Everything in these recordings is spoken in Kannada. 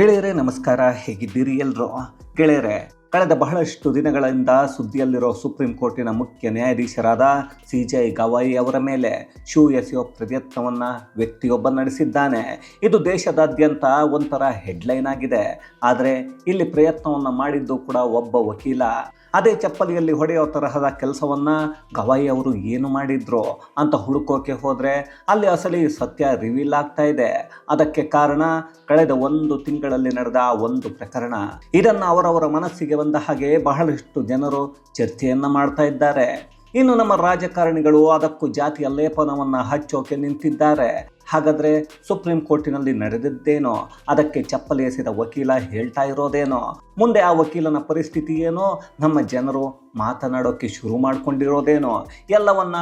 ಗೆಳೆಯರೇ, ನಮಸ್ಕಾರ. ಹೇಗಿದ್ದೀರಿ ಎಲ್ಲರೂ ಗೆಳೆಯರೇ, ಕಳೆದ ಬಹಳಷ್ಟು ದಿನಗಳಿಂದ ಸುದ್ದಿಯಲ್ಲಿರೋ ಸುಪ್ರೀಂ ಕೋರ್ಟಿನ ಮುಖ್ಯ ನ್ಯಾಯಾಧೀಶರಾದ ಸಿ ಜೆ ಗವಾಯಿ ಅವರ ಮೇಲೆ ಶೂ ಎಸೆಯೋ ಪ್ರಯತ್ನವನ್ನು ವ್ಯಕ್ತಿಯೊಬ್ಬ ನಡೆಸಿದ್ದಾನೆ. ಇದು ದೇಶದಾದ್ಯಂತ ಒಂಥರ ಹೆಡ್ಲೈನ್ ಆಗಿದೆ. ಆದರೆ ಇಲ್ಲಿ ಪ್ರಯತ್ನವನ್ನು ಮಾಡಿದ್ದು ಕೂಡ ಒಬ್ಬ ವಕೀಲ. ಅದೇ ಚಪ್ಪಲಿಯಲ್ಲಿ ಹೊಡೆಯೋ ತರಹದ ಕೆಲಸವನ್ನು ಗವಾಯಿ ಅವರು ಏನು ಮಾಡಿದ್ರು ಅಂತ ಹುಡುಕೋಕೆ ಹೋದರೆ ಅಲ್ಲಿ ಅಸಲಿ ಸತ್ಯ ರಿವೀಲ್ ಆಗ್ತಾ ಇದೆ. ಅದಕ್ಕೆ ಕಾರಣ ಕಳೆದ ಒಂದು ತಿಂಗಳಲ್ಲಿ ನಡೆದ ಒಂದು ಪ್ರಕರಣ. ಇದನ್ನು ಅವರವರ ಮನಸ್ಸಿಗೆ ಬಂದ ಹಾಗೆ ಬಹಳಷ್ಟು ಜನರು ಚರ್ಚೆಯನ್ನು ಮಾಡ್ತಾ ಇದ್ದಾರೆ. ಇನ್ನು ನಮ್ಮ ರಾಜಕಾರಣಿಗಳು ಅದಕ್ಕೂ ಜಾತಿಯ ಲೇಪನವನ್ನು ಹಚ್ಚೋಕೆ ನಿಂತಿದ್ದಾರೆ. ಹಾಗಾದ್ರೆ ಸುಪ್ರೀಂ ಕೋರ್ಟಿನಲ್ಲಿ ನಡೆದಿದ್ದೇನೋ, ಅದಕ್ಕೆ ಚಪ್ಪಲಿ ಎಸೆದ ವಕೀಲ ಹೇಳ್ತಾ ಇರೋದೇನೋ, ಮುಂದೆ ಆ ವಕೀಲನ ಪರಿಸ್ಥಿತಿ ಏನೋ, ನಮ್ಮ ಜನರು ಮಾತನಾಡೋಕ್ಕೆ ಶುರು ಮಾಡಿಕೊಂಡಿರೋದೇನೋ, ಎಲ್ಲವನ್ನ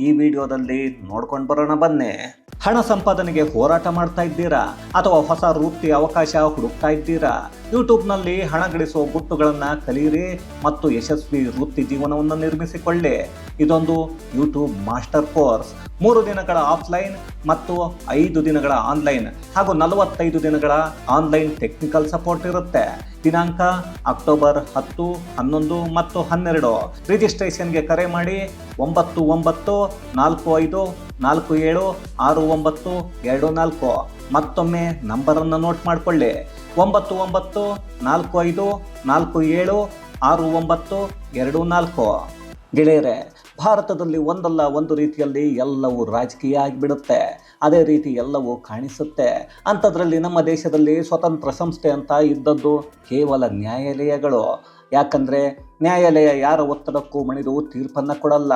ಈ ವಿಡಿಯೋದಲ್ಲಿ ನೋಡ್ಕೊಂಡು ಬರೋಣ ಬನ್ನಿ. ಹಣ ಸಂಪಾದನೆಗೆ ಹೋರಾಟ ಮಾಡ್ತಾ ಇದ್ದೀರಾ? ಅಥವಾ ಹೊಸ ವೃತ್ತಿ ಅವಕಾಶ ಹುಡುಕ್ತಾ ಇದ್ದೀರಾ? ಯೂಟ್ಯೂಬ್ನಲ್ಲಿ ಹಣ ಗಳಿಸುವ ಗುಟ್ಟುಗಳನ್ನು ಕಲಿಯಿರಿ ಮತ್ತು ಯಶಸ್ವಿ ವೃತ್ತಿ ಜೀವನವನ್ನು ನಿರ್ಮಿಸಿಕೊಳ್ಳಿ. ಇದೊಂದು ಯೂಟ್ಯೂಬ್ ಮಾಸ್ಟರ್ ಕೋರ್ಸ್. ಮೂರು ದಿನಗಳ ಆಫ್ಲೈನ್ ಮತ್ತು ಐದು ದಿನಗಳ ಆನ್ಲೈನ್ ಹಾಗೂ ನಲವತ್ತೈದು ದಿನಗಳ ಆನ್ಲೈನ್ ಟೆಕ್ನಿಕಲ್ ಸಪೋರ್ಟ್ ಇರುತ್ತೆ. ದಿನಾಂಕ ಅಕ್ಟೋಬರ್ ಹತ್ತು, ಹನ್ನೊಂದು ಮತ್ತು ಹನ್ನೆರಡು. ರಿಜಿಸ್ಟ್ರೇಷನ್ಗೆ ಕರೆ ಮಾಡಿ ಒಂಬತ್ತು ಒಂಬತ್ತು ನಾಲ್ಕು ಐದು ನಾಲ್ಕು ಏಳು ಆರು ಒಂಬತ್ತು ಎರಡು ನಾಲ್ಕು. ಮತ್ತೊಮ್ಮೆ ನಂಬರನ್ನು ನೋಟ್ ಮಾಡಿಕೊಳ್ಳಿ. ಒಂಬತ್ತು ಒಂಬತ್ತು ನಾಲ್ಕು ಐದು ನಾಲ್ಕು ಏಳು ಆರು ಒಂಬತ್ತು ಎರಡು ನಾಲ್ಕು. ಗೆಳೆಯರೆ ಭಾರತದಲ್ಲಿ ಒಂದಲ್ಲ ಒಂದು ರೀತಿಯಲ್ಲಿ ಎಲ್ಲವೂ ರಾಜಕೀಯ ಆಗಿಬಿಡುತ್ತೆ. ಅದೇ ರೀತಿ ಎಲ್ಲವೂ ಕಾಣಿಸುತ್ತೆ. ಅಂಥದ್ರಲ್ಲಿ ನಮ್ಮ ದೇಶದಲ್ಲಿ ಸ್ವತಂತ್ರ ಸಂಸ್ಥೆ ಅಂತ ಇದ್ದದ್ದು ಕೇವಲ ನ್ಯಾಯಾಲಯಗಳು. ಯಾಕಂದರೆ ನ್ಯಾಯಾಲಯ ಯಾರ ಒತ್ತಡಕ್ಕೂ ಮಣಿದು ತೀರ್ಪನ್ನು ಕೊಡಲ್ಲ?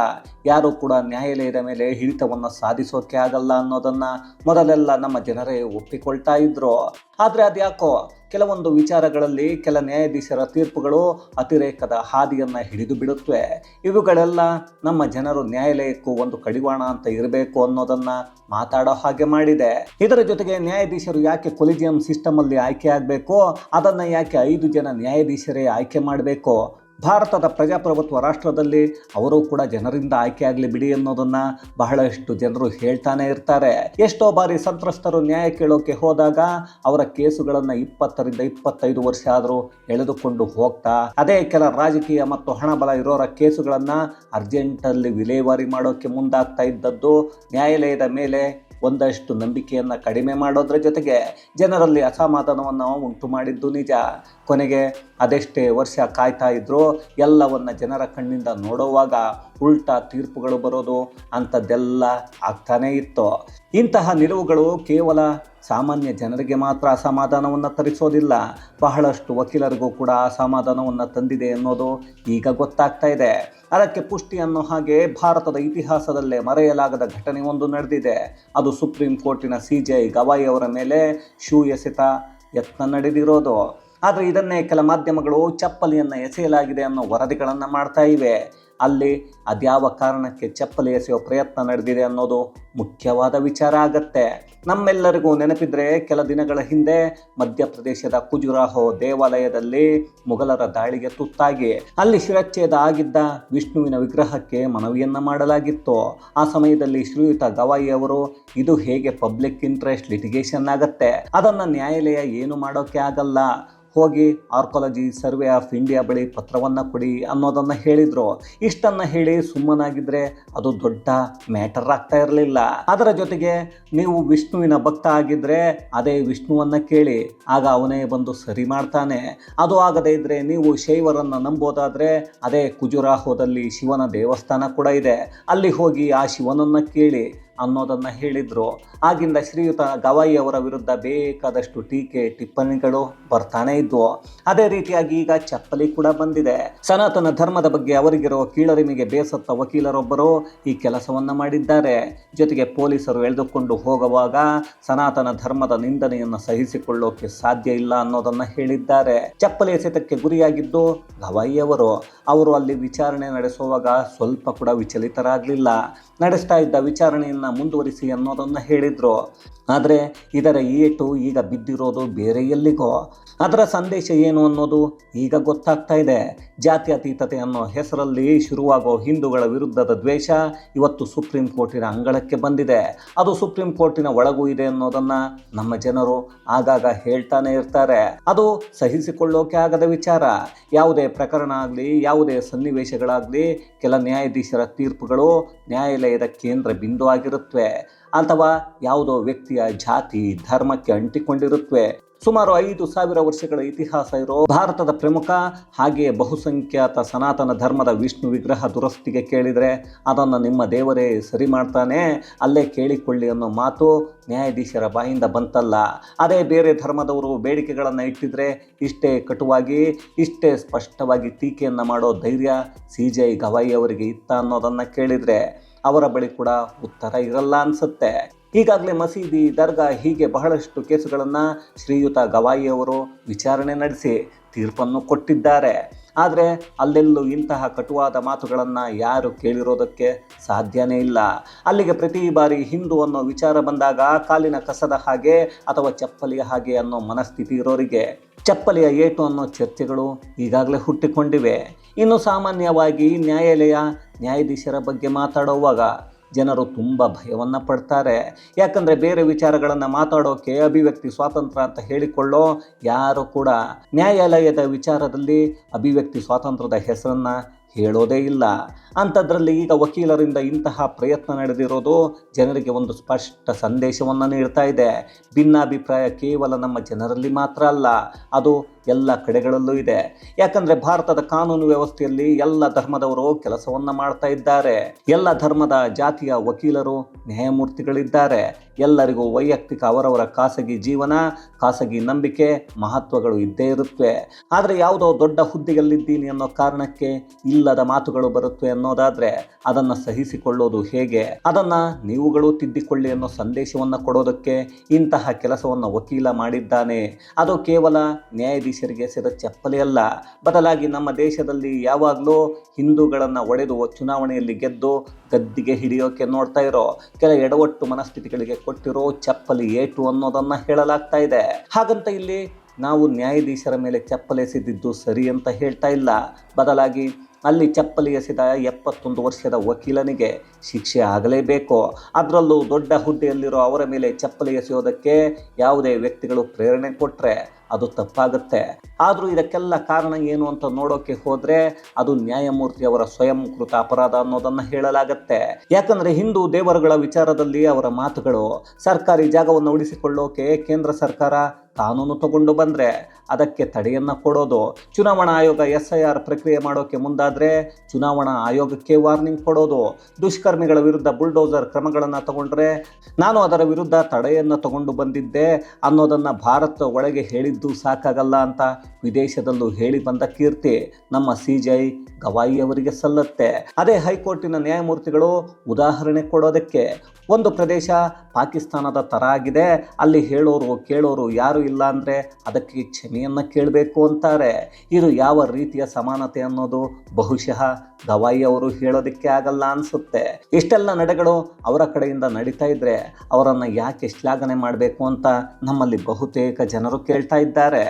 ಯಾರೂ ಕೂಡ ನ್ಯಾಯಾಲಯದ ಮೇಲೆ ಹಿಡಿತವನ್ನು ಸಾಧಿಸೋಕೆ ಆಗಲ್ಲ ಅನ್ನೋದನ್ನು ಮೊದಲೆಲ್ಲ ನಮ್ಮ ಜನರೇ ಒಪ್ಪಿಕೊಳ್ತಾ ಇದ್ರು. ಆದರೆ ಅದ್ಯಾಕೋ? ಕೆಲವೊಂದು ವಿಚಾರಗಳಲ್ಲಿ ಕೆಲ ನ್ಯಾಯಾಧೀಶರ ತೀರ್ಪುಗಳು ಅತಿರೇಕದ ಹಾದಿಯನ್ನು ಹಿಡಿದು ಬಿಡುತ್ತವೆ ಇವುಗಳೆಲ್ಲ ನಮ್ಮ ಜನರು ನ್ಯಾಯಾಲಯಕ್ಕೂ ಒಂದು ಕಡಿವಾಣ ಅಂತ ಇರಬೇಕು ಅನ್ನೋದನ್ನ ಮಾತಾಡೋ ಹಾಗೆ ಮಾಡಿದೆ. ಇದರ ಜೊತೆಗೆ ನ್ಯಾಯಾಧೀಶರು ಯಾಕೆ ಕೊಲಿಜಿಯಂ ಸಿಸ್ಟಮ್ ಅಲ್ಲಿ ಆಯ್ಕೆ ಆಗಬೇಕು? ಅದನ್ನ ಯಾಕೆ ಐದು ಜನ ನ್ಯಾಯಾಧೀಶರೇ ಆಯ್ಕೆ ಮಾಡಬೇಕು? ಭಾರತದ ಪ್ರಜಾಪ್ರಭುತ್ವ ರಾಷ್ಟ್ರದಲ್ಲಿ ಅವರು ಕೂಡ ಜನರಿಂದ ಆಯ್ಕೆ ಆಗಲಿ ಬಿಡಿ ಅನ್ನೋದನ್ನ ಬಹಳಷ್ಟು ಜನರು ಹೇಳ್ತಾನೆ ಇರ್ತಾರೆ. ಎಷ್ಟೋ ಬಾರಿ ಸಂತ್ರಸ್ತರು ನ್ಯಾಯ ಕೇಳೋಕೆ ಹೋದಾಗ ಅವರ ಕೇಸುಗಳನ್ನು ಇಪ್ಪತ್ತರಿಂದ ಇಪ್ಪತ್ತೈದು ವರ್ಷ ಆದರೂ ಎಳೆದುಕೊಂಡು ಹೋಗ್ತಾ, ಅದೇ ಕೆಲ ರಾಜಕೀಯ ಮತ್ತು ಹಣಬಲ ಇರೋರ ಕೇಸುಗಳನ್ನು ಅರ್ಜೆಂಟಲ್ಲಿ ವಿಲೇವಾರಿ ಮಾಡೋಕೆ ಮುಂದಾಗ್ತಾ ಇದ್ದದ್ದು, ನ್ಯಾಯಾಲಯದ ಮೇಲೆ ಒಂದಷ್ಟು ನಂಬಿಕೆಯನ್ನು ಕಡಿಮೆ ಮಾಡೋದ್ರ ಜೊತೆಗೆ ಜನರಲ್ಲಿ ಅಸಮಾಧಾನವನ್ನು ಉಂಟು ಮಾಡಿದ್ದು ನಿಜ. ಕೊನೆಗೆ ಅದೆಷ್ಟೇ ವರ್ಷ ಕಾಯ್ತಾ ಇದ್ರೂ ಎಲ್ಲವನ್ನು ಜನರ ಕಣ್ಣಿಂದ ನೋಡುವಾಗ ಉಲ್ಟಾ ತೀರ್ಪುಗಳು ಬರೋದು ಅಂಥದ್ದೆಲ್ಲ ಆಗ್ತಾನೇ ಇತ್ತು. ಇಂತಹ ನಿಲುವುಗಳು ಕೇವಲ ಸಾಮಾನ್ಯ ಜನರಿಗೆ ಮಾತ್ರ ಅಸಮಾಧಾನವನ್ನು ತರಿಸೋದಿಲ್ಲ. ಬಹಳಷ್ಟು ವಕೀಲರಿಗೂ ಕೂಡ ಅಸಮಾಧಾನವನ್ನು ತಂದಿದೆ ಅನ್ನೋದು ಈಗ ಗೊತ್ತಾಗ್ತಾ ಇದೆ. ಅದಕ್ಕೆ ಪುಷ್ಟಿ ಅನ್ನೋ ಹಾಗೆ ಭಾರತದ ಇತಿಹಾಸದಲ್ಲೇ ಮರೆಯಲಾಗದ ಘಟನೆ ಒಂದು ನಡೆದಿದೆ. ಅದು ಸುಪ್ರೀಂ ಕೋರ್ಟಿನ ಸಿ ಜೆ ಐ ಗವಾಯಿ ಅವರ ಮೇಲೆ ಶೂ ಎಸೆತ ಯತ್ನ ನಡೆದಿರೋದು. ಆದರೆ ಇದನ್ನೇ ಕೆಲ ಮಾಧ್ಯಮಗಳು ಚಪ್ಪಲಿಯನ್ನು ಎಸೆಯಲಾಗಿದೆ ಅನ್ನೋ ವರದಿಗಳನ್ನು ಮಾಡ್ತಾ ಇವೆ. ಅಲ್ಲಿ ಅದ್ಯಾವ ಕಾರಣಕ್ಕೆ ಚಪ್ಪಲಿ ಎಸೆಯೋ ಪ್ರಯತ್ನ ನಡೆದಿದೆ ಅನ್ನೋದು ಮುಖ್ಯವಾದ ವಿಚಾರ ಆಗತ್ತೆ. ನಮ್ಮೆಲ್ಲರಿಗೂ ನೆನಪಿದ್ರೆ ಕೆಲ ದಿನಗಳ ಹಿಂದೆ ಮಧ್ಯಪ್ರದೇಶದ ಕುಜುರಾಹೋ ದೇವಾಲಯದಲ್ಲಿ ಮೊಘಲರ ದಾಳಿಗೆ ತುತ್ತಾಗಿ, ಅಲ್ಲಿ ಶಿರಚ್ಛೇದ ಆಗಿದ್ದ ವಿಷ್ಣುವಿನ ವಿಗ್ರಹಕ್ಕೆ ಮನವಿಯನ್ನ ಮಾಡಲಾಗಿತ್ತು. ಆ ಸಮಯದಲ್ಲಿ ಶ್ರೀಯುತ ಗವಾಯಿ ಅವರು, ಇದು ಹೇಗೆ ಪಬ್ಲಿಕ್ ಇಂಟ್ರೆಸ್ಟ್ ಲಿಟಿಗೇಷನ್ ಆಗತ್ತೆ? ಅದನ್ನ ನ್ಯಾಯಾಲಯ ಏನು ಮಾಡೋಕೆ ಆಗಲ್ಲ? ಹೋಗಿ ಆರ್ಕಾಲಜಿ ಸರ್ವೆ ಆಫ್ ಇಂಡಿಯಾ ಬಳಿ ಪತ್ರವನ್ನು ಕೊಡಿ ಅನ್ನೋದನ್ನು ಹೇಳಿದರು. ಇಷ್ಟನ್ನು ಹೇಳಿ ಸುಮ್ಮನಾಗಿದ್ದರೆ ಅದು ದೊಡ್ಡ ಮ್ಯಾಟರ್ ಆಗ್ತಾ ಇರಲಿಲ್ಲ. ಅದರ ಜೊತೆಗೆ ನೀವು ವಿಷ್ಣುವಿನ ಭಕ್ತ ಆಗಿದ್ದರೆ ಅದೇ ವಿಷ್ಣುವನ್ನು ಕೇಳಿ. ಆಗ ಅವನೇ ಬಂದು ಸರಿ ಮಾಡ್ತಾನೆ. ಅದು ಆಗದೇ ಇದ್ದರೆ ನೀವು ಶೈವರನ್ನು ನಂಬೋದಾದರೆ ಅದೇ ಕುಜುರಾಹೋದಲ್ಲಿ ಶಿವನ ದೇವಸ್ಥಾನ ಕೂಡ ಇದೆ. ಅಲ್ಲಿ ಹೋಗಿ ಆ ಶಿವನನ್ನು ಕೇಳಿ. ಅನ್ನೋದನ್ನು ಹೇಳಿದರು. ಆಗಿಂದ ಶ್ರೀಯುತ ಗವಾಯಿ ಅವರ ವಿರುದ್ಧ ಬೇಕಾದಷ್ಟು ಟೀಕೆ, ಟಿಪ್ಪಣಿಗಳು ಬರ್ತಾನೆ ಇದ್ವು. ಅದೇ ರೀತಿಯಾಗಿ ಈಗ ಚಪ್ಪಲಿ ಕೂಡ ಬಂದಿದೆ. ಸನಾತನ ಧರ್ಮದ ಬಗ್ಗೆ ಅವರಿಗಿರುವ ಕೀಳರಿಮೆಗೆ ಬೇಸತ್ತ ವಕೀಲರೊಬ್ಬರು ಈ ಕೆಲಸವನ್ನ ಮಾಡಿದ್ದಾರೆ. ಜೊತೆಗೆ ಪೊಲೀಸರು ಎಳೆದುಕೊಂಡು ಹೋಗುವಾಗ ಸನಾತನ ಧರ್ಮದ ನಿಂದನೆಯನ್ನು ಸಹಿಸಿಕೊಳ್ಳೋಕೆ ಸಾಧ್ಯ ಇಲ್ಲ ಅನ್ನೋದನ್ನ ಹೇಳಿದ್ದಾರೆ. ಚಪ್ಪಲಿ ಎಸೆತಕ್ಕೆ ಗುರಿಯಾಗಿದ್ದು ಗವಾಯಿ ಅವರು. ಅವರು ಅಲ್ಲಿ ವಿಚಾರಣೆ ನಡೆಸುವಾಗ ಸ್ವಲ್ಪ ಕೂಡ ವಿಚಲಿತರಾಗಲಿಲ್ಲ. ನಡೆಸ್ತಾ ಇದ್ದ ವಿಚಾರಣೆಯನ್ನ ಮುಂದುವರಿಸಿ ಅನ್ನೋದನ್ನು ಹೇಳಿದರು. ಆದರೆ ಇದರ ಏಟು ಈಗ ಬಿದ್ದಿರೋದು ಬೇರೆ ಎಲ್ಲಿಗೋ. ಅದರ ಸಂದೇಶ ಏನು ಅನ್ನೋದು ಈಗ ಗೊತ್ತಾಗ್ತಾ ಇದೆ. ಜಾತ್ಯತೀತತೆ ಅನ್ನೋ ಹೆಸರಲ್ಲಿ ಶುರುವಾಗೋ ಹಿಂದೂಗಳ ವಿರುದ್ಧದ ದ್ವೇಷ ಇವತ್ತು ಸುಪ್ರೀಂ ಕೋರ್ಟಿನ ಅಂಗಳಕ್ಕೆ ಬಂದಿದೆ. ಅದು ಸುಪ್ರೀಂ ಕೋರ್ಟಿನ ಒಳಗೂ ಇದೆ ಅನ್ನೋದನ್ನ ನಮ್ಮ ಜನರು ಆಗಾಗ ಹೇಳ್ತಾನೆ ಇರ್ತಾರೆ. ಅದು ಸಹಿಸಿಕೊಳ್ಳೋಕೆ ಆಗದ ವಿಚಾರ. ಯಾವುದೇ ಪ್ರಕರಣ ಆಗಲಿ, ಯಾವುದೇ ಸನ್ನಿವೇಶಗಳಾಗಲಿ, ಕೆಲ ನ್ಯಾಯಾಧೀಶರ ತೀರ್ಪುಗಳು ನ್ಯಾಯಾಲಯದ ಕೇಂದ್ರ ಬಿಂದು ಆಗಿರುತ್ತವೆ ಅಥವಾ ಯಾವುದೋ ವ್ಯಕ್ತಿಯ ಜಾತಿ, ಧರ್ಮಕ್ಕೆ ಅಂಟಿಕೊಂಡಿರುತ್ತವೆ ಸುಮಾರು ಐದು ಸಾವಿರ ವರ್ಷಗಳ ಇತಿಹಾಸ ಇರೋ ಭಾರತದ ಪ್ರಮುಖ ಹಾಗೆಯೇ ಬಹುಸಂಖ್ಯಾತ ಸನಾತನ ಧರ್ಮದ ವಿಷ್ಣು ವಿಗ್ರಹ ದುರಸ್ತಿಗೆ ಕೇಳಿದರೆ ಅದನ್ನು ನಿಮ್ಮ ದೇವರೇ ಸರಿ ಮಾಡ್ತಾನೆ, ಅಲ್ಲೇ ಕೇಳಿಕೊಳ್ಳಿ ಅನ್ನೋ ಮಾತು ನ್ಯಾಯಾಧೀಶರ ಬಾಯಿಂದ ಬಂತಲ್ಲ. ಅದೇ ಬೇರೆ ಧರ್ಮದವರು ಬೇಡಿಕೆಗಳನ್ನು ಇಟ್ಟಿದ್ರೆ ಇಷ್ಟೇ ಕಟುವಾಗಿ, ಇಷ್ಟೇ ಸ್ಪಷ್ಟವಾಗಿ ಟೀಕೆಯನ್ನು ಮಾಡೋ ಧೈರ್ಯ ಸಿ ಜೆ ಐ ಗವಾಯಿ ಅವರಿಗೆ ಇತ್ತ ಅನ್ನೋದನ್ನು ಕೇಳಿದರೆ ಅವರ ಬಳಿ ಕೂಡ ಉತ್ತರ ಇರಲ್ಲ ಅನ್ಸುತ್ತೆ. ಈಗಾಗಲೇ ಮಸೀದಿ ದರ್ಗಾ ಹೀಗೆ ಬಹಳಷ್ಟು ಕೇಸುಗಳನ್ನು ಶ್ರೀಯುತ ಗವಾಯಿ ಅವರು ವಿಚಾರಣೆ ನಡೆಸಿ ತೀರ್ಪನ್ನು ಕೊಟ್ಟಿದ್ದಾರೆ. ಆದರೆ ಅಲ್ಲೆಲ್ಲೂ ಇಂತಹ ಕಟುವಾದ ಮಾತುಗಳನ್ನು ಯಾರು ಕೇಳಿರೋದಕ್ಕೆ ಸಾಧ್ಯನೇ ಇಲ್ಲ. ಅಲ್ಲಿಗೆ ಪ್ರತಿ ಬಾರಿ ಹಿಂದೂ ಅನ್ನೋ ವಿಚಾರ ಬಂದಾಗ ಕಾಲಿನ ಕಸದ ಹಾಗೆ ಅಥವಾ ಚಪ್ಪಲಿಯ ಹಾಗೆ ಅನ್ನೋ ಮನಸ್ಥಿತಿ ಇರೋರಿಗೆ. ಚಪ್ಪಲಿಯ ಏಟು ಅನ್ನೋ ಚರ್ಚೆಗಳು ಈಗಾಗಲೇ ಹುಟ್ಟಿಕೊಂಡಿವೆ. ಇನ್ನು ಸಾಮಾನ್ಯವಾಗಿ ನ್ಯಾಯಾಲಯ ನ್ಯಾಯಾಧೀಶರ ಬಗ್ಗೆ ಮಾತಾಡುವಾಗ ಜನರು ತುಂಬ ಭಯವನ್ನು ಪಡ್ತಾರೆ. ಯಾಕಂದರೆ ಬೇರೆ ವಿಚಾರಗಳನ್ನು ಮಾತಾಡೋಕೆ, ಅಭಿವ್ಯಕ್ತಿ ಸ್ವಾತಂತ್ರ್ಯ ಅಂತ ಹೇಳಿಕೊಳ್ಳೋ ಯಾರು ಕೂಡ ನ್ಯಾಯಾಲಯದ ವಿಚಾರದಲ್ಲಿ ಅಭಿವ್ಯಕ್ತಿ ಸ್ವಾತಂತ್ರ್ಯದ ಹೆಸರನ್ನು ಹೇಳೋದೇ ಇಲ್ಲ. ಅಂಥದ್ರಲ್ಲಿ ಈಗ ವಕೀಲರಿಂದ ಇಂತಹ ಪ್ರಯತ್ನ ನಡೆದಿರೋದು ಜನರಿಗೆ ಒಂದು ಸ್ಪಷ್ಟ ಸಂದೇಶವನ್ನು ನೀಡ್ತಾ ಇದೆ. ಭಿನ್ನಾಭಿಪ್ರಾಯ ಕೇವಲ ನಮ್ಮ ಜನರಲ್ಲಿ ಮಾತ್ರ ಅಲ್ಲ, ಅದು ಎಲ್ಲ ಕಡೆಗಳಲ್ಲೂ ಇದೆ. ಯಾಕಂದರೆ ಭಾರತದ ಕಾನೂನು ವ್ಯವಸ್ಥೆಯಲ್ಲಿ ಎಲ್ಲ ಧರ್ಮದವರು ಕೆಲಸವನ್ನು ಮಾಡ್ತಾ ಇದ್ದಾರೆ. ಎಲ್ಲ ಧರ್ಮದ ಜಾತಿಯ ವಕೀಲರು, ನ್ಯಾಯಮೂರ್ತಿಗಳಿದ್ದಾರೆ. ಎಲ್ಲರಿಗೂ ವೈಯಕ್ತಿಕ ಅವರವರ ಖಾಸಗಿ ಜೀವನ, ಖಾಸಗಿ ನಂಬಿಕೆ ಮಹತ್ವಗಳು ಇದ್ದೇ ಇರುತ್ತವೆ ಆದರೆ ಯಾವುದೋ ದೊಡ್ಡ ಹುದ್ದೆಯಲ್ಲಿದ್ದೀನಿ ಅನ್ನೋ ಕಾರಣಕ್ಕೆ ಇಲ್ಲದ ಮಾತುಗಳು ಬರುತ್ತವೆ ಅನ್ನೋದಾದರೆ ಅದನ್ನು ಸಹಿಸಿಕೊಳ್ಳೋದು ಹೇಗೆ? ಅದನ್ನು ನೀವುಗಳು ತಿದ್ದಿಕೊಳ್ಳಿ ಅನ್ನೋ ಸಂದೇಶವನ್ನು ಕೊಡೋದಕ್ಕೆ ಇಂತಹ ಕೆಲಸವನ್ನು ವಕೀಲ ಮಾಡಿದ್ದಾನೆ. ಅದು ಕೇವಲ ನ್ಯಾಯಾಧೀಶರಿಗೆ ಸೇರ ಚಪ್ಪಲಿ ಅಲ್ಲ. ಬದಲಾಗಿ ನಮ್ಮ ದೇಶದಲ್ಲಿ ಯಾವಾಗಲೂ ಹಿಂದೂಗಳನ್ನು ಒಡೆದು ಚುನಾವಣೆಯಲ್ಲಿ ಗೆದ್ದು ಗದ್ದಿಗೆ ಹಿಡಿಯೋಕೆ ನೋಡ್ತಾ ಇರೋ, ಕೆಲ ಎಡವಟ್ಟು ಮನಸ್ಥಿತಿಗಳಿಗೆ ಕೊಟ್ಟಿರೋ ಚಪ್ಪಲಿ ಏಟು ಅನ್ನೋದನ್ನ ಹೇಳಲಾಗ್ತಾ ಇದೆ. ಹಾಗಂತ ಇಲ್ಲಿ ನಾವು ನ್ಯಾಯಾಧೀಶರ ಮೇಲೆ ಚಪ್ಪಲಿ ಎಸೆದಿದ್ದು ಸರಿ ಅಂತ ಹೇಳ್ತಾ ಇಲ್ಲ. ಬದಲಾಗಿ ಅಲ್ಲಿ ಚಪ್ಪಲಿ ಎಸೆದ ಎಪ್ಪತ್ತೊಂದು ವರ್ಷದ ವಕೀಲನಿಗೆ ಶಿಕ್ಷೆ ಆಗಲೇಬೇಕು. ಅದರಲ್ಲೂ ದೊಡ್ಡ ಹುದ್ದೆಯಲ್ಲಿರೋ ಅವರ ಮೇಲೆ ಚಪ್ಪಲಿ ಎಸೆಯೋದಕ್ಕೆ ಯಾವುದೇ ವ್ಯಕ್ತಿಗಳು ಪ್ರೇರಣೆ ಕೊಟ್ಟರೆ ಅದು ತಪ್ಪಾಗುತ್ತೆ. ಆದರೂ ಇದಕ್ಕೆಲ್ಲ ಕಾರಣ ಏನು ಅಂತ ನೋಡೋಕೆ ಹೋದರೆ ಅದು ನ್ಯಾಯಮೂರ್ತಿ ಅವರ ಸ್ವಯಂಕೃತ ಅಪರಾಧ ಅನ್ನೋದನ್ನು ಹೇಳಲಾಗತ್ತೆ. ಯಾಕಂದರೆ ಹಿಂದೂ ದೇವರುಗಳ ವಿಚಾರದಲ್ಲಿ ಅವರ ಮಾತುಗಳು ಸರ್ಕಾರಿ ಜಾಗವನ್ನು ಉಳಿಸಿಕೊಳ್ಳೋಕೆ ಕೇಂದ್ರ ಸರ್ಕಾರ ಕಾನೂನು ತಗೊಂಡು ಬಂದರೆ ಅದಕ್ಕೆ ತಡೆಯನ್ನು ಕೊಡೋದು. ಚುನಾವಣಾ ಆಯೋಗ ಎಸ್ ಐ ಆರ್ ಪ್ರಕ್ರಿಯೆ ಮಾಡೋಕ್ಕೆ ಮುಂದಾದರೆ ಚುನಾವಣಾ ಆಯೋಗಕ್ಕೆ ವಾರ್ನಿಂಗ್ ಕೊಡೋದು. ದುಷ್ಕರ್ಮಿಗಳ ವಿರುದ್ಧ ಬುಲ್ಡೋಸರ್ ಕ್ರಮಗಳನ್ನು ತಗೊಂಡ್ರೆ ನಾನು ಅದರ ವಿರುದ್ಧ ತಡೆಯನ್ನು ತಗೊಂಡು ಬಂದಿದ್ದೆ ಅನ್ನೋದನ್ನು ಭಾರತ ಒಳಗೆ ಹೇಳಿದ್ದು ಸಾಕಾಗಲ್ಲ ಅಂತ ವಿದೇಶದಲ್ಲೂ ಹೇಳಿ ಬಂದ ಕೀರ್ತಿ ನಮ್ಮ ಸಿ ಜೈ ಗವಾಯಿ ಅವರಿಗೆ ಸಲ್ಲತ್ತೆ. ಅದೇ ಹೈಕೋರ್ಟಿನ ನ್ಯಾಯಮೂರ್ತಿಗಳು ಉದಾಹರಣೆ ಕೊಡೋದಕ್ಕೆ, ಒಂದು ಪ್ರದೇಶ ಪಾಕಿಸ್ತಾನದ ತರ ಆಗಿದೆ ಅಲ್ಲಿ ಹೇಳೋರು ಕೇಳೋರು ಯಾರು ಇಲ್ಲ ಅಂದರೆ ಅದಕ್ಕೆ ಕ್ಷಮೆಯನ್ನು ಕೇಳಬೇಕು ಅಂತಾರೆ. ಇದು ಯಾವ ರೀತಿಯ ಸಮಾನತೆ ಅನ್ನೋದು ಬಹುಶಃ ಗವಾಯಿ ಅವರು ಹೇಳೋದಕ್ಕೆ ಆಗಲ್ಲ ಅನಿಸುತ್ತೆ. ಇಷ್ಟೆಲ್ಲ ನಡೆಗಳು ಅವರ ಕಡೆಯಿಂದ ನಡೀತಾ ಇದ್ರೆ ಅವರನ್ನು ಯಾಕೆ ಶ್ಲಾಘನೆ ಮಾಡಬೇಕು ಅಂತ ನಮ್ಮಲ್ಲಿ ಬಹುತೇಕ ಜನರು ಕೇಳ್ತಾ ಇದ್ದಾರೆ.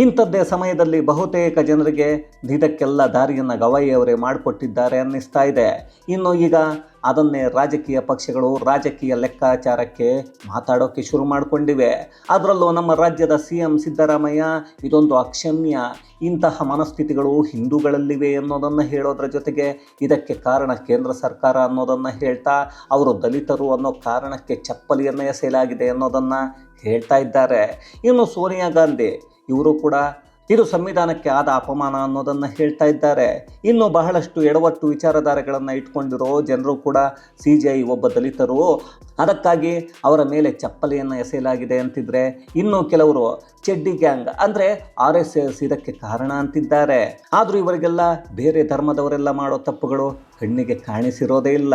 ಇಂಥದ್ದೇ ಸಮಯದಲ್ಲಿ ಬಹುತೇಕ ಜನರಿಗೆ ಇದಕ್ಕೆಲ್ಲ ದಾರಿಯನ್ನು ಗವಾಯಿಯವರೇ ಮಾಡಿಕೊಟ್ಟಿದ್ದಾರೆ ಅನ್ನಿಸ್ತಾ ಇದೆ. ಇನ್ನು ಈಗ ಅದನ್ನೇ ರಾಜಕೀಯ ಪಕ್ಷಗಳು ರಾಜಕೀಯ ಲೆಕ್ಕಾಚಾರಕ್ಕೆ ಮಾತಾಡೋಕ್ಕೆ ಶುರು ಮಾಡಿಕೊಂಡಿವೆ. ಅದರಲ್ಲೂ ನಮ್ಮ ರಾಜ್ಯದ ಸಿ ಎಂ ಸಿದ್ದರಾಮಯ್ಯ ಇದೊಂದು ಅಕ್ಷಮ್ಯ. ಇಂತಹ ಮನಸ್ಥಿತಿಗಳು ಹಿಂದೂಗಳಲ್ಲಿವೆ ಅನ್ನೋದನ್ನು ಹೇಳೋದ್ರ ಜೊತೆಗೆ ಇದಕ್ಕೆ ಕಾರಣ ಕೇಂದ್ರ ಸರ್ಕಾರ ಅನ್ನೋದನ್ನು ಹೇಳ್ತಾ, ಅವರು ದಲಿತರು ಅನ್ನೋ ಕಾರಣಕ್ಕೆ ಚಪ್ಪಲಿಯನ್ನು ಎಸೆಯಲಾಗಿದೆ ಅನ್ನೋದನ್ನು ಹೇಳ್ತಾ ಇದ್ದಾರೆ. ಇನ್ನು ಸೋನಿಯಾ ಗಾಂಧಿ ಇವರು ಕೂಡ ಇದು ಸಂವಿಧಾನಕ್ಕೆ ಆದ ಅಪಮಾನ ಅನ್ನೋದನ್ನು ಹೇಳ್ತಾ ಇದ್ದಾರೆ. ಇನ್ನು ಬಹಳಷ್ಟು ಎಡವಟ್ಟು ವಿಚಾರಧಾರೆಗಳನ್ನು ಇಟ್ಕೊಂಡಿರೋ ಜನರು ಕೂಡ ಸಿ ಜಿ ಐ ಒಬ್ಬ ದಲಿತರು. ಅದಕ್ಕಾಗಿ ಅವರ ಮೇಲೆ ಚಪ್ಪಲಿಯನ್ನು ಎಸೆಯಲಾಗಿದೆ ಅಂತಿದ್ರೆ ಇನ್ನು ಕೆಲವರು ಚೆಡ್ಡಿ ಗ್ಯಾಂಗ್ ಅಂದರೆ ಆರ್ ಎಸ್ ಎಸ್ ಇದಕ್ಕೆ ಕಾರಣ ಅಂತಿದ್ದಾರೆ. ಆದರೂ ಇವರಿಗೆಲ್ಲ ಬೇರೆ ಧರ್ಮದವರೆಲ್ಲ ಮಾಡೋ ತಪ್ಪುಗಳು ಕಣ್ಣಿಗೆ ಕಾಣಿಸಿರೋದೇ ಇಲ್ಲ.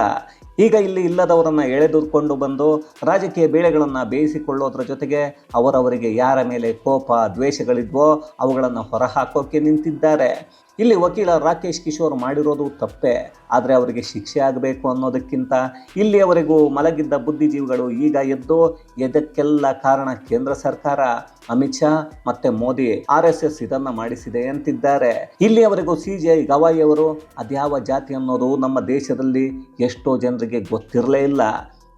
ಈಗ ಇಲ್ಲಿ ಇಲ್ಲದವರನ್ನು ಎಳೆದುಕೊಂಡು ಬಂದು ರಾಜಕೀಯ ಬೇಳೆಗಳನ್ನು ಬೇಯಿಸಿಕೊಳ್ಳೋದ್ರ ಜೊತೆಗೆ ಅವರವರಿಗೆ ಯಾರ ಮೇಲೆ ಕೋಪ ದ್ವೇಷಗಳಿದ್ವೋ ಅವುಗಳನ್ನು ಹೊರಹಾಕೋಕೆ ನಿಂತಿದ್ದಾರೆ. ಇಲ್ಲಿ ವಕೀಲ ರಾಕೇಶ್ ಕಿಶೋರ್ ಮಾಡಿರೋದು ತಪ್ಪೇ, ಆದರೆ ಅವರಿಗೆ ಶಿಕ್ಷೆ ಆಗಬೇಕು ಅನ್ನೋದಕ್ಕಿಂತ ಇಲ್ಲಿಯವರೆಗೂ ಮಲಗಿದ್ದ ಬುದ್ಧಿಜೀವಿಗಳು ಈಗ ಎದ್ದು ಎದಕ್ಕೆಲ್ಲ ಕಾರಣ ಕೇಂದ್ರ ಸರ್ಕಾರ, ಅಮಿತ್ ಶಾ ಮತ್ತೆ ಮೋದಿ, ಆರ್ ಎಸ್ ಎಸ್ ಇದನ್ನ ಮಾಡಿಸಿದೆ ಅಂತಿದ್ದಾರೆ. ಇಲ್ಲಿಯವರೆಗೂ ಸಿ ಜಿ ಐ ಗವಾಯಿ ಅವರು ಅದ್ಯಾವ ಜಾತಿ ಅನ್ನೋದು ನಮ್ಮ ದೇಶದಲ್ಲಿ ಎಷ್ಟೋ ಜನರಿಗೆ ಗೊತ್ತಿರಲೇ ಇಲ್ಲ.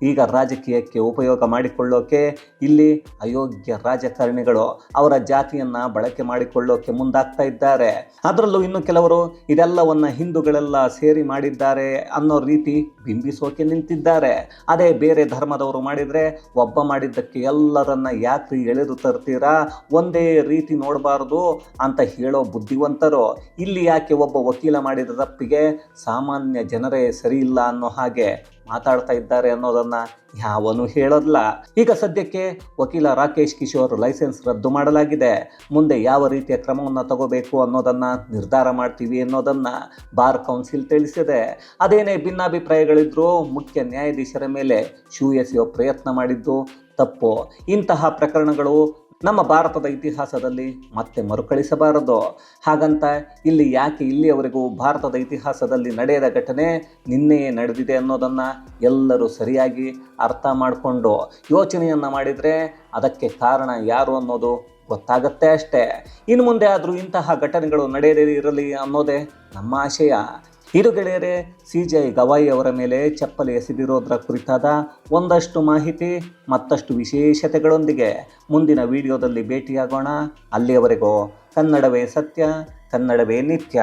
ಈಗ ರಾಜಕೀಯಕ್ಕೆ ಉಪಯೋಗ ಮಾಡಿಕೊಳ್ಳೋಕೆ ಇಲ್ಲಿ ಅಯೋಗ್ಯ ರಾಜಕಾರಣಿಗಳು ಅವರ ಜಾತಿಯನ್ನ ಬಳಕೆ ಮಾಡಿಕೊಳ್ಳೋಕೆ ಮುಂದಾಗ್ತಾ ಇದ್ದಾರೆ. ಅದರಲ್ಲೂ ಇನ್ನು ಕೆಲವರು ಇದೆಲ್ಲವನ್ನ ಹಿಂದೂಗಳೆಲ್ಲ ಸೇರಿ ಮಾಡಿದ್ದಾರೆ ಅನ್ನೋ ರೀತಿ ಬಿಂಬಿಸೋಕೆ ನಿಂತಿದ್ದಾರೆ. ಅದೇ ಬೇರೆ ಧರ್ಮದವರು ಮಾಡಿದ್ರೆ ಒಬ್ಬ ಮಾಡಿದ್ದಕ್ಕೆ ಎಲ್ಲರನ್ನ ಯಾಕ್ರಿ ಎಳೆದು ತರ್ತೀರಾ? ಒಂದೇ ರೀತಿ ನೋಡಬಾರ್ದು ಅಂತ ಹೇಳೋ ಬುದ್ಧಿವಂತರು. ಇಲ್ಲಿ ಯಾಕೆ ಒಬ್ಬ ವಕೀಲ ಮಾಡಿದ ತಪ್ಪಿಗೆ ಸಾಮಾನ್ಯ ಜನರೇ ಸರಿ ಇಲ್ಲ ಅನ್ನೋ ಹಾಗೆ. ಮಾತಾಡ್ತಾ ಇದ್ದಾರೆ ಅನ್ನೋದನ್ನ ಯಾವನು ಹೇಳೋದಿಲ್ಲ. ಈಗ ಸದ್ಯಕ್ಕೆ ವಕೀಲ ರಾಕೇಶ್ ಕಿಶೋರ್ ಲೈಸೆನ್ಸ್ ರದ್ದು ಮಾಡಲಾಗಿದೆ. ಮುಂದೆ ಯಾವ ರೀತಿಯ ಕ್ರಮವನ್ನು ತಗೋಬೇಕು ಅನ್ನೋದನ್ನ ನಿರ್ಧಾರ ಮಾಡ್ತೀವಿ ಅನ್ನೋದನ್ನ ಬಾರ್ ಕೌನ್ಸಿಲ್ ತಿಳಿಸಿದೆ. ಅದೇನೇ ಭಿನ್ನಾಭಿಪ್ರಾಯಗಳಿದ್ರೂ ಮುಖ್ಯ ನ್ಯಾಯಾಧೀಶರ ಮೇಲೆ ಶೂ ಎಸೆಯೋ ಪ್ರಯತ್ನ ಮಾಡಿದ್ದು ತಪ್ಪು. ಇಂತಹ ಪ್ರಕರಣಗಳು ನಮ್ಮ ಭಾರತದ ಇತಿಹಾಸದಲ್ಲಿ ಮತ್ತೆ ಮರುಕಳಿಸಬಾರದು. ಹಾಗಂತ ಇಲ್ಲಿ ಯಾಕೆ ಇಲ್ಲಿಯವರೆಗೂ ಭಾರತದ ಇತಿಹಾಸದಲ್ಲಿ ನಡೆಯದ ಘಟನೆ ನಿನ್ನೆಯೇ ನಡೆದಿದೆ ಅನ್ನೋದನ್ನು ಎಲ್ಲರೂ ಸರಿಯಾಗಿ ಅರ್ಥ ಮಾಡಿಕೊಂಡು ಯೋಚನೆಯನ್ನು ಮಾಡಿದರೆ ಅದಕ್ಕೆ ಕಾರಣ ಯಾರು ಅನ್ನೋದು ಗೊತ್ತಾಗತ್ತೆ ಅಷ್ಟೇ. ಇನ್ನು ಮುಂದೆ ಆದರೂ ಇಂತಹ ಘಟನೆಗಳು ನಡೆಯದೇ ಇರಲಿ ಅನ್ನೋದೇ ನಮ್ಮ ಆಶಯ. ಇದು ಗೆಳೆಯರೆ, ಸಿ ಜೆ ಗವಾಯಿ ಅವರ ಮೇಲೆ ಚಪ್ಪಲಿ ಎಸೆದಿರೋದ್ರ ಕುರಿತಾದ ಒಂದಷ್ಟು ಮಾಹಿತಿ, ಮತ್ತಷ್ಟು ವಿಶೇಷತೆಗಳೊಂದಿಗೆ ಮುಂದಿನ ವಿಡಿಯೋದಲ್ಲಿ ಭೇಟಿಯಾಗೋಣ. ಅಲ್ಲಿಯವರೆಗೂ ಕನ್ನಡವೇ ಸತ್ಯ, ಕನ್ನಡವೇ ನಿತ್ಯ.